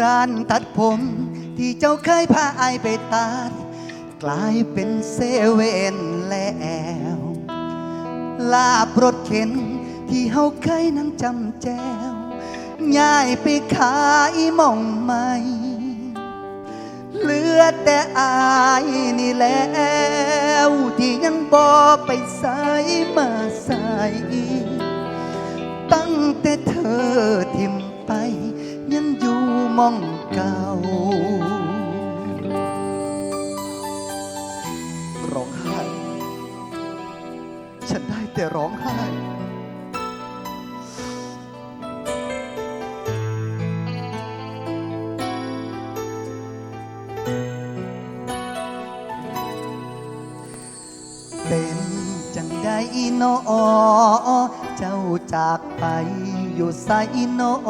ร้านตัดผมที่เจ้าเคยพาไอไปตัด กลายเป็นเซเว่นแล้วลาบรถเข็นที่เฮาเคยนั่งจำแจวย้ายไปขายมองใหม่เหลือแต่อายนี่แล้วที่ยังบอไปใส่มาใส่ตั้งแต่ มองเก่าร้องไห้ ฉันได้แต่ร้องไห้เป็นจังได้อีนอเจ้าจากไป อยู่ไสนอ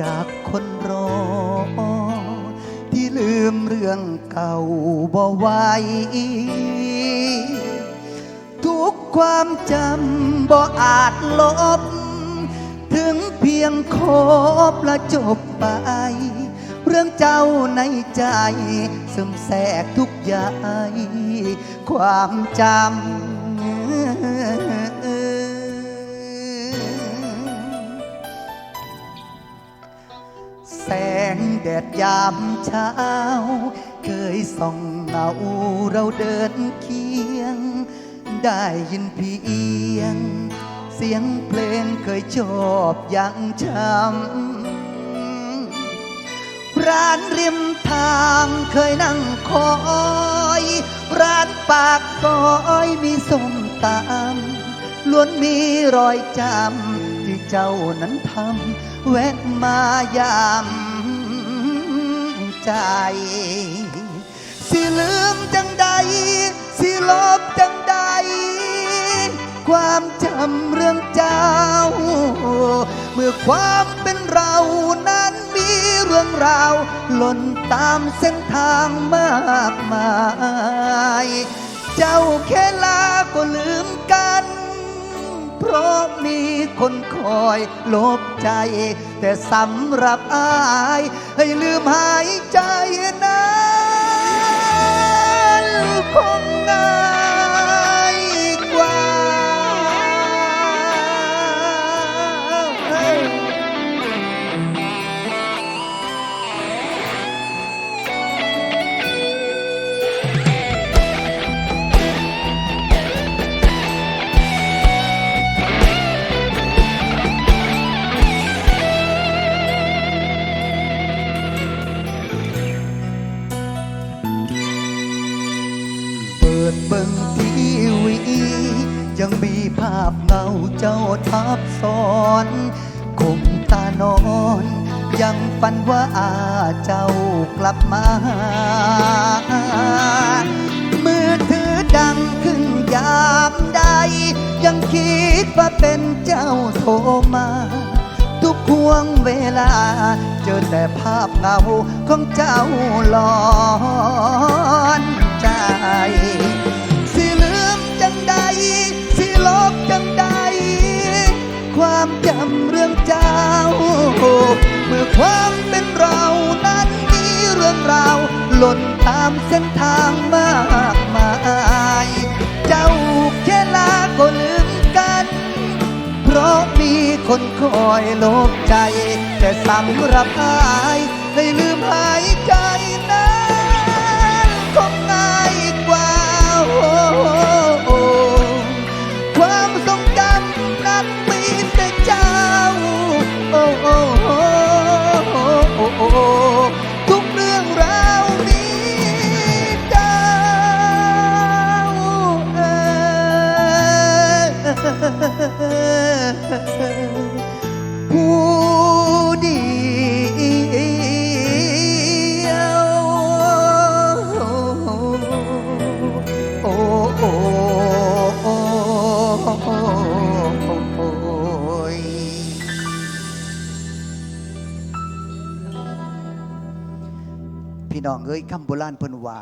จากคนรอ ที่ลืมเรื่องเก่าบ่ไวทุกความจำบ่อาจลบ ถึงเพียงคบและจบไป เรื่องเจ้าในใจซึมแทรกทุกอย่างความจำ งแดดยามเช้า เคยส่องเงาเราเดินเคียง ได้ยินเพียง เสียงเพลงเคยชอบยังช้ำร้านริมทางเคยนั่งคอย ร้านปากซอยมีส้มตำล้วนมีรอยจำที่เจ้านั้นทำแวะมายาม ใจ สิลืมจังใด สิลบจังใด ความจำเรื่องเจ้า เมื่อความเป็นเรานั้นมีเรื่องราวหล่นตามเส้นทางมากมาย เจ้าแค่ลาก็ลืมกัน เพราะ มีคนคอยลบใจ แต่สำหรับอาย ให้ลืมหายใจนั้น ดเบิ่งทีวี ยังมีภาพเงาเจ้าทับซ้อนคมตานอน ยังฝันว่าอาเจ้ากลับมามือถือดังขึ้นยามใด ยังคิดว่าเป็นเจ้าโทรมาทุกห่วงเวลา เจอแต่ภาพเงาของเจ้าหลอน เมื่อความเป็นเรานั้นมีเรื่องราวหล่นตามเส้นทางมากมาย เจ้าแค่ลาก็ลืมกัน เพราะมีคนคอยลบใจ แต่สำหรับอายให้ลืมหายใจ ทุกเรื่องราวมีเจ้าเอ่ พี่น้องเอ้ยคำโบราณเพิ่นว่า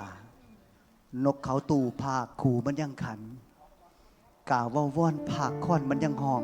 นกเขาตู่ภาคขู่มันยังขันกาวว่าว่อนภาคค่อนมันยังห้อง